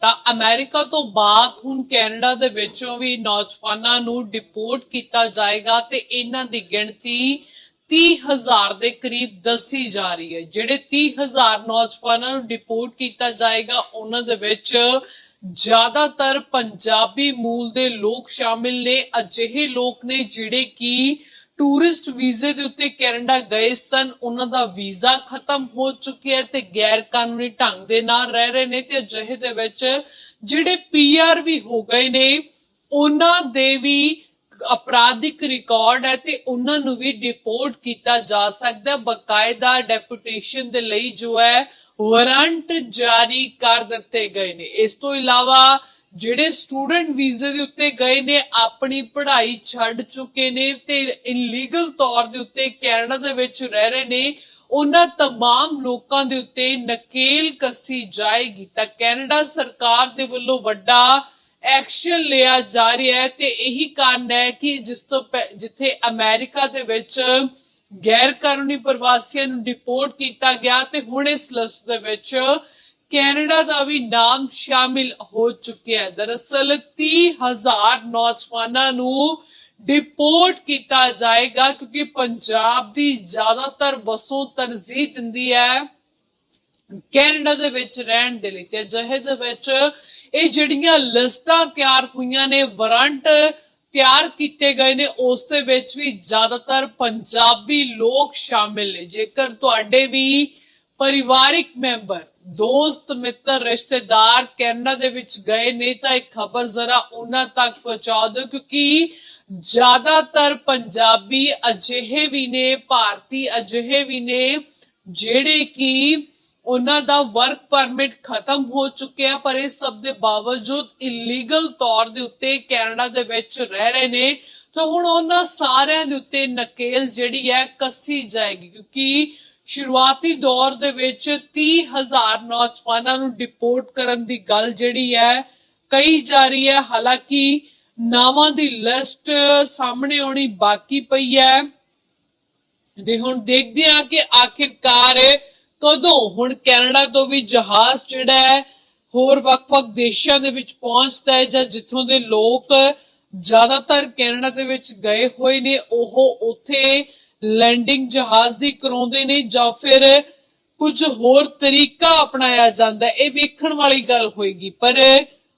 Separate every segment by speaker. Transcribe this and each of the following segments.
Speaker 1: ਤਾਂ ਅਮਰੀਕਾ ਤੋਂ ਬਾਅਦ ਹੁਣ ਕੈਨੇਡਾ ਦੇ ਵਿੱਚੋਂ ਵੀ ਨੌਜਵਾਨਾਂ ਨੂੰ ਡਿਪੋਰਟ ਕੀਤਾ ਜਾਏਗਾ ਤੇ ਇਹਨਾਂ ਦੀ ਗਿਣਤੀ 30000 ਦੇ ਕਰੀਬ ਦੱਸੀ ਜਾ ਰਹੀ ਹੈ। ਜਿਹੜੇ 30000 ਨੌਜਵਾਨਾਂ ਨੂੰ ਡਿਪੋਰਟ ਕੀਤਾ ਜਾਏਗਾ, ਉਹਨਾਂ ਦੇ ਵਿੱਚ ਜ਼ਿਆਦਾਤਰ ਪੰਜਾਬੀ ਮੂਲ ਦੇ ਲੋਕ ਸ਼ਾਮਿਲ ਨੇ। ਅਜਿਹੇ ਲੋਕ ਨੇ ਜਿਹੜੇ ਕਿ ਟੂਰਿਸਟ ਵੀਜ਼ੇ ਦੇ ਉੱਤੇ ਕੈਨੇਡਾ ਗਏ ਸਨ। ਉਹਨਾਂ ਦਾ ਵੀਜ਼ਾ ਖਤਮ ਹੋ ਚੁੱਕਿਆ ਤੇ ਗੈਰ ਕਾਨੂੰਨੀ ਢੰਗ ਦੇ ਨਾਲ ਰਹਿ ਰਹੇ ਨੇ ਤੇ ਅਜਿਹੇ ਦੇ ਵਿੱਚ ਜਿਹੜੇ ਪੀਆਰ ਵੀ ਹੋ ਗਏ ਨੇ, ਉਹਨਾਂ ਦੇ ਵੀ ਅਪਰਾਧਿਕ ਰਿਕਾਰਡ ਹੈ ਤੇ ਉਹਨਾਂ ਨੂੰ ਵੀ ਡਿਪੋਰਟ ਕੀਤਾ ਜਾ ਸਕਦਾ ਹੈ। ਬਕਾਇਦਾ ਡੈਪੂਟੇਸ਼ਨ ਦੇ ਲਈ ਜੋ ਹੈ, ਵਾਰੰਟ ਜਾਰੀ ਕਰ ਦਿੱਤੇ ਗਏ ਨੇ। ਇਸ ਤੋਂ ਇਲਾਵਾ ਜਿਹੜੇ ਸਟੂਡੈਂਟ ਵੀਜ਼ੇ ਦੇ ਉੱਤੇ ਗਏ ਨੇ ਆਪਣੀ ਪੜ੍ਹਾਈ ਛੱਡ ਚੁੱਕੇ ਨੇ ਤੇ ਇਲੀਗਲ ਤੌਰ ਦੇ ਉੱਤੇ ਕੈਨੇਡਾ ਦੇ ਵਿੱਚ ਰਹਿ ਰਹੇ ਨੇ ਉਹਨਾਂ तमाम ਲੋਕਾਂ ਦੇ ਉੱਤੇ ਨਕੇਲ ਕੱਸੀ ਜਾਏਗੀ ਤਾਂ ਕੈਨੇਡਾ ਸਰਕਾਰ ਦੇ ਵੱਲੋਂ ਵੱਡਾ ਐਕਸ਼ਨ ਲਿਆ ਜਾ ਰਿਹਾ ਹੈ ਤੇ ਇਹੀ ਕਾਰਨ ਹੈ ਕਿ ਜਿਸ ਤੋਂ ਪਹਿ- ਜਿੱਥੇ ਅਮਰੀਕਾ ਦੇ ਵਿੱਚ ਗੈਰ ਕਾਨੂੰਨੀ ਪ੍ਰਵਾਸੀਆਂ ਨੂੰ ਡਿਪੋਰਟ ਕੀਤਾ ਗਿਆ ਤੇ ਹੁਣ ਇਸ ਲਿਸਟ ਦੇ ਵਿੱਚ ਕੈਨੇਡਾ ਦਾ ਵੀ ਨਾਮ ਸ਼ਾਮਿਲ ਹੋ ਚੁੱਕਿਆ ਹੈ। ਦਰਅਸਲ 30000 ਨੌਜਵਾਨਾਂ ਨੂੰ ਡਿਪੋਰਟ ਕੀਤਾ ਜਾਏਗਾ ਕਿਉਂਕਿ ਪੰਜਾਬ ਦੀ ਜ਼ਿਆਦਾਤਰ ਵਸੋਂ ਤਰਜੀਹ ਦਿੰਦੀ ਹੈ ਕੈਨੇਡਾ ਦੇ ਵਿੱਚ ਰਹਿਣ ਦੇ ਲਈ। ਤੇ ਅਜਿਹੇ ਦੇ ਵਿੱਚ ਇਹ ਜਿਹੜੀਆਂ ਲਿਸਟਾਂ ਤਿਆਰ ਹੋਈਆਂ ਨੇ, ਵਾਰੰਟ ਤਿਆਰ ਕੀਤੇ ਗਏ ਨੇ, ਉਸ ਦੇ ਵਿੱਚ ਵੀ ਜ਼ਿਆਦਾਤਰ ਪੰਜਾਬੀ ਲੋਕ ਸ਼ਾਮਿਲ ਨੇ। ਜੇਕਰ ਤੁਹਾਡੇ ਵੀ ਪਰਿਵਾਰਿਕ ਮੈਂਬਰ ਦੋਸਤ, ਮਿੱਤਰ, ਰਿਸ਼ਤੇਦਾਰ ਕੈਨੇਡਾ ਦੇ ਵਿੱਚ ਗਏ ਨੇ, ਤਾਂ ਇਹ ਖਬਰ ਜ਼ਰਾ ਉਹਨਾਂ ਤੱਕ ਪਹੁੰਚਾ ਦਿਓ, ਕਿਉਂਕਿ ਜ਼ਿਆਦਾਤਰ ਪੰਜਾਬੀ ਅਜਿਹੇ ਵੀ ਨੇ, ਭਾਰਤੀ ਅਜਿਹੇ ਵੀ ਨੇ, ਜਿਹੜੇ ਕਿ ਉਹਨਾਂ ਦਾ ਵਰਕ ਪਰਮਿਟ ਖਤਮ ਹੋ ਚੁੱਕਿਆ ਪਰ ਇਸ ਸਭ ਦੇ ਬਾਵਜੂਦ ਇਲੀਗਲ ਤੌਰ ਦੇ ਉੱਤੇ ਕੈਨੇਡਾ ਦੇ ਵਿੱਚ ਰਹਿ ਰਹੇ ਨੇ। ਤਾਂ ਹੁਣ ਉਹਨਾਂ ਸਾਰਿਆਂ ਦੇ ਉੱਤੇ ਨਕੇਲ ਜਿਹੜੀ ਹੈ ਕੱਸੀ ਜਾਏਗੀ, ਕਿਉਂਕਿ ਸ਼ੁਰੂਆਤੀ ਦੌਰ ਦੇ ਵਿੱਚ 30000 ਨੌਜਵਾਨਾਂ ਨੂੰ ਡਿਪੋਰਟ ਕਰਨ ਦੀ ਗੱਲ ਜਿਹੜੀ ਹੈ, ਕਹੀ ਜਾ ਰਹੀ ਹੈ। ਹਾਲਾਂਕਿ ਨਾਵਾਂ ਦੀ ਲਿਸਟ ਸਾਹਮਣੇ ਆਉਣੀ ਬਾਕੀ ਪਈ ਹੈ। ਤੇ ਹੁਣ ਦੇਖਦੇ ਹਾਂ ਕਿ ਆਖਿਰਕਾਰ ਕਦੋਂ, ਹੁਣ ਕੈਨੇਡਾ ਤੋਂ ਵੀ ਜਹਾਜ਼ ਜਿਹੜਾ ਹੈ, ਹੋਰ ਵੱਖ-ਵੱਖ ਦੇਸ਼ਾਂ ਦੇ ਵਿੱਚ ਪਹੁੰਚਦਾ ਹੈ ਜਾਂ ਜਿੱਥੋਂ ਦੇ ਲੋਕ ਜ਼ਿਆਦਾਤਰ ਕੈਨੇਡਾ ਦੇ ਵਿੱਚ ਗਏ ਹੋਏ ਨੇ, ਉਹ ਉੱਥੇ ਲੈਂਡਿੰਗ ਜਹਾਜ਼ ਦੀ ਕਰਾਉਂਦੇ ਨੇ ਜਾਂ ਫਿਰ ਕੁਝ ਹੋਰ ਤਰੀਕਾ ਅਪਣਾਇਆ ਜਾਂਦਾ ਇਹ ਵੇਖਣ ਵਾਲੀ ਗੱਲ ਹੋਏਗੀ। ਪਰ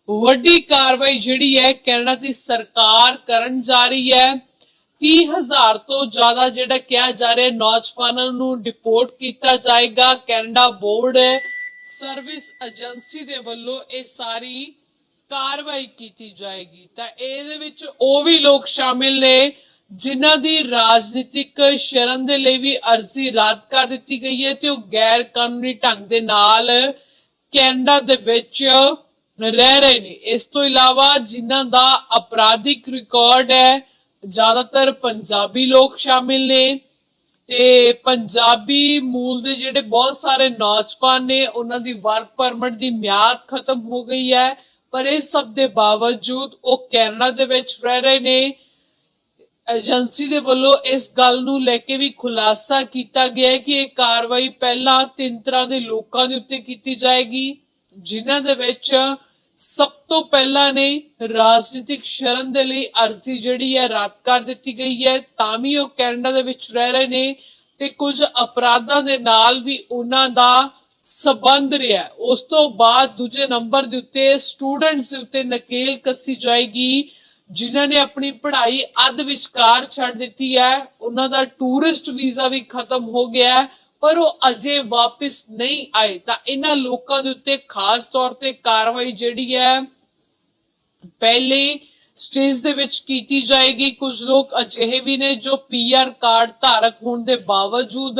Speaker 1: ਵੱਡੀ ਕਾਰਵਾਈ ਜਿਹੜੀ ਹੈ, ਕੈਨੇਡਾ ਦੀ ਸਰਕਾਰ ਕਰਨ ਜਾ ਰਹੀ ਹੈ। 30000 ਤੋਂ ਜ਼ਿਆਦਾ ਜਿਹੜਾ ਕਿਹਾ ਜਾ ਰਿਹਾ ਨੌਜਵਾਨਾਂ ਨੂੰ ਡਿਪੋਰਟ ਕੀਤਾ ਜਾਏਗਾ। ਕੈਨੇਡਾ ਬੋਰਡ, ਸਰਵਿਸ ਏਜੰਸੀ ਦੇ ਵੱਲੋਂ ਇਹ ਸਾਰੀ ਕਾਰਵਾਈ ਕੀਤੀ ਜਾਏਗੀ। ਤਾਂ ਇਹਦੇ ਵਿੱਚ ਉਹ ਵੀ ਲੋਕ ਸ਼ਾਮਿਲ ਨੇ ਜਿਨ੍ਹਾਂ ਦੀ ਰਾਜਨੀਤਿਕ ਸ਼ਰਨ ਦੇ ਲਈ ਵੀ ਅਰਜ਼ੀ ਰੱਦ ਕਰ ਦਿੱਤੀ ਗਈ ਹੈ ਤੇ ਉਹ ਗੈਰ ਕਾਨੂੰਨੀ ਢੰਗ ਦੇ ਨਾਲ ਕੈਨੇਡਾ ਦੇ ਵਿੱਚ ਰਹਿ ਰਹੇ ਨੇ। ਇਸ ਤੋਂ ਇਲਾਵਾ ਜਿਨ੍ਹਾਂ ਦਾ ਅਪਰਾਧਿਕ ਰਿਕਾਰਡ ਹੈ, ਜ਼ਿਆਦਾਤਰ ਪੰਜਾਬੀ ਲੋਕ ਸ਼ਾਮਿਲ ਨੇ ਤੇ ਪੰਜਾਬੀ ਮੂਲ ਦੇ ਜਿਹੜੇ ਬਹੁਤ ਸਾਰੇ ਨੌਜਵਾਨ ਨੇ, ਉਹਨਾਂ ਦੀ ਵਰਕ ਪਰਮਿਟ ਦੀ ਮਿਆਦ ਖਤਮ ਹੋ ਗਈ ਹੈ। ਪਰ ਇਸ ਸਭ ਦੇ ਬਾਵਜੂਦ ਉਹ ਕੈਨੇਡਾ ਦੇ ਵਿੱਚ ਰਹਿ ਰਹੇ ਨੇ। ਏਜੰਸੀ ਦੇ ਵੱਲੋਂ ਇਸ ਗੱਲ ਨੂੰ ਲੈ ਕੇ ਵੀ ਖੁਲਾਸਾ ਕੀਤਾ ਗਿਆ ਹੈ ਕਿ ਇਹ ਕਾਰਵਾਈ ਪਹਿਲਾਂ ਤਿੰਨ ਤਰ੍ਹਾਂ ਦੇ ਲੋਕਾਂ ਦੇ ਉੱਤੇ ਕੀਤੀ ਜਾਏਗੀ, ਜਿਨ੍ਹਾਂ ਦੇ ਵਿੱਚ ਸਭ ਤੋਂ ਪਹਿਲਾਂ ਨੇ ਰਾਜਨੀਤਿਕ ਸ਼ਰਨ ਦੇ ਲਈ ਅਰਜ਼ੀ ਜਿਹੜੀ ਹੈ ਰੱਦ ਕਰ ਦਿੱਤੀ ਗਈ ਹੈ, ਤਾਂ ਵੀ ਉਹ ਕੈਨੇਡਾ ਦੇ ਵਿੱਚ ਰਹਿ ਰਹੇ ਨੇ ਤੇ ਕੁਝ ਅਪਰਾਧਾਂ ਦੇ ਨਾਲ ਵੀ ਉਹਨਾਂ ਦਾ ਸਬੰਧ ਰਿਹਾ ਉਸ ਤੋਂ ਬਾਅਦ ਦੂਜੇ ਨੰਬਰ ਦੇ ਉੱਤੇ ਸਟੂਡੈਂਟਸ ਦੇ ਉੱਤੇ ਨਕੇਲ ਕੱਸੀ ਜਾਏਗੀ। ਜਿਨ੍ਹਾਂ ਨੇ ਆਪਣੀ ਪੜ੍ਹਾਈ ਅੱਧ ਵਿਚਕਾਰ ਛੱਡ ਦਿੱਤੀ ਹੈ ਉਹਨਾਂ ਦਾ ਟੂਰਿਸਟ ਵੀਜ਼ਾ ਵੀ ਖਤਮ ਹੋ ਗਿਆ ਹੈ ਪਰ ਉਹ ਅਜੇ ਵਾਪਸ ਨਹੀਂ ਆਏ ਤਾਂ ਇਹਨਾਂ ਲੋਕਾਂ ਦੇ ਉੱਤੇ ਖਾਸ ਤੌਰ ਤੇ ਕਾਰਵਾਈ ਜਿਹੜੀ ਹੈ ਪਹਿਲੇ ਸਟੇਜ ਦੇ ਵਿੱਚ ਕੀਤੀ ਜਾਏਗੀ ਕੁਝ ਲੋਕ ਅਜਿਹੇ ਵੀ ਨੇ ਜੋ ਪੀਆਰ ਕਾਰਡ ਧਾਰਕ ਹੋਣ ਦੇ ਬਾਵਜੂਦ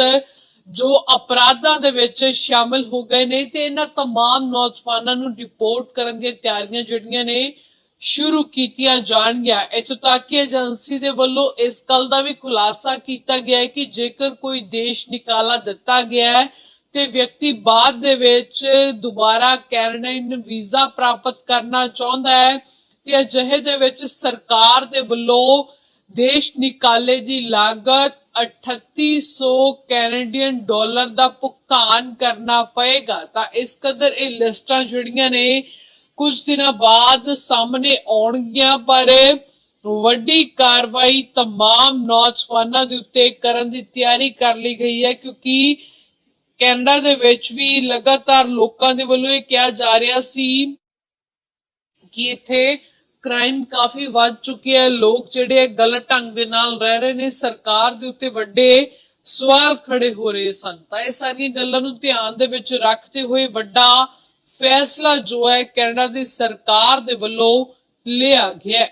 Speaker 1: ਜੋ ਅਪਰਾਧਾਂ ਦੇ ਵਿੱਚ ਸ਼ਾਮਿਲ ਹੋ ਗਏ ਨੇ ਤੇ ਇਹਨਾਂ तमाम ਨੌਜਵਾਨਾਂ ਨੂੰ ਡਿਪੋਰਟ ਕਰਨ ਦੀਆਂ ਤਿਆਰੀਆਂ ਜਿਹੜੀਆਂ ਨੇ ਸ਼ੁਰੂ ਕੀਤੀਆਂ ਜਾਣਗੀਆਂ। ਇੱਥੋਂ ਤੱਕ ਕਿ ਏਜੰਸੀ ਦੇ ਵੱਲੋਂ ਇਸ ਗੱਲ ਦਾ ਵੀ ਖੁਲਾਸਾ ਕੀਤਾ ਗਿਆ ਹੈ ਕਿ ਜੇਕਰ ਕੋਈ ਦੇਸ਼ ਨਿਕਾਲਾ ਦਿੱਤਾ ਗਿਆ ਹੈ, ਤੇ ਵਿਅਕਤੀ ਬਾਅਦ ਦੇ ਵਿੱਚ ਦੁਬਾਰਾ ਕੈਨੇਡੀਅਨ ਵੀਜ਼ਾ ਪ੍ਰਾਪਤ ਕਰਨਾ ਚਾਹੁੰਦਾ ਹੈ, ਤੇ ਅਜਿਹੇ ਦੇ ਵਿੱਚ ਸਰਕਾਰ ਦੇ ਵੱਲੋਂ ਦੇਸ਼ ਨਿਕਾਲੇ ਦੀ ਲਾਗਤ 3800 ਕੈਨੇਡੀਅਨ ਡਾਲਰ ਦਾ ਭੁਗਤਾਨ ਕਰਨਾ ਪਏਗਾ। ਤਾਂ ਇਸ ਕਦਰ ਇਹ ਲਿਸਟਾਂ ਜਿਹੜੀਆਂ ਨੇ ਕੁਝ ਦਿਨਾਂ ਬਾਅਦ ਸਾਹਮਣੇ ਆਉਣਗੀਆਂ ਪਰ ਵੱਡੀ ਕਾਰਵਾਈ तमाम ਨੌਜਵਾਨਾਂ ਦੇ ਉੱਤੇ ਕਰਨ ਦੀ ਤਿਆਰੀ ਕਰ ਲਈ ਗਈ ਹੈ ਕਿਉਂਕਿ ਕੈਨੇਡਾ ਦੇ ਵਿੱਚ ਵੀ ਲਗਾਤਾਰ ਲੋਕਾਂ ਦੇ ਵੱਲੋਂ ਇਹ ਕਿਹਾ ਜਾ ਰਿਹਾ ਸੀ ਕਿ ਇੱਥੇ ਕ੍ਰਾਈਮ ਕਾਫੀ ਵੱਧ ਚੁੱਕਿਆ ਹੈ ਲੋਕ ਜਿਹੜੇ ਹੈ ਗਲਤ ਢੰਗ ਦੇ ਨਾਲ ਰਹਿ ਰਹੇ ਨੇ ਸਰਕਾਰ ਦੇ ਉੱਤੇ ਵੱਡੇ ਸਵਾਲ ਖੜੇ ਹੋ ਰਹੇ ਸਨ ਤਾਂ ਇਹ ਸਾਰੀਆਂ ਗੱਲਾਂ ਨੂੰ ਧਿਆਨ ਦੇ ਵਿੱਚ ਰੱਖਦੇ ਹੋਏ ਵੱਡਾ ਫੈਸਲਾ ਜੋ ਹੈ ਕੈਨੇਡਾ ਦੀ ਸਰਕਾਰ ਦੇ ਵੱਲੋਂ ਲਿਆ ਗਿਆ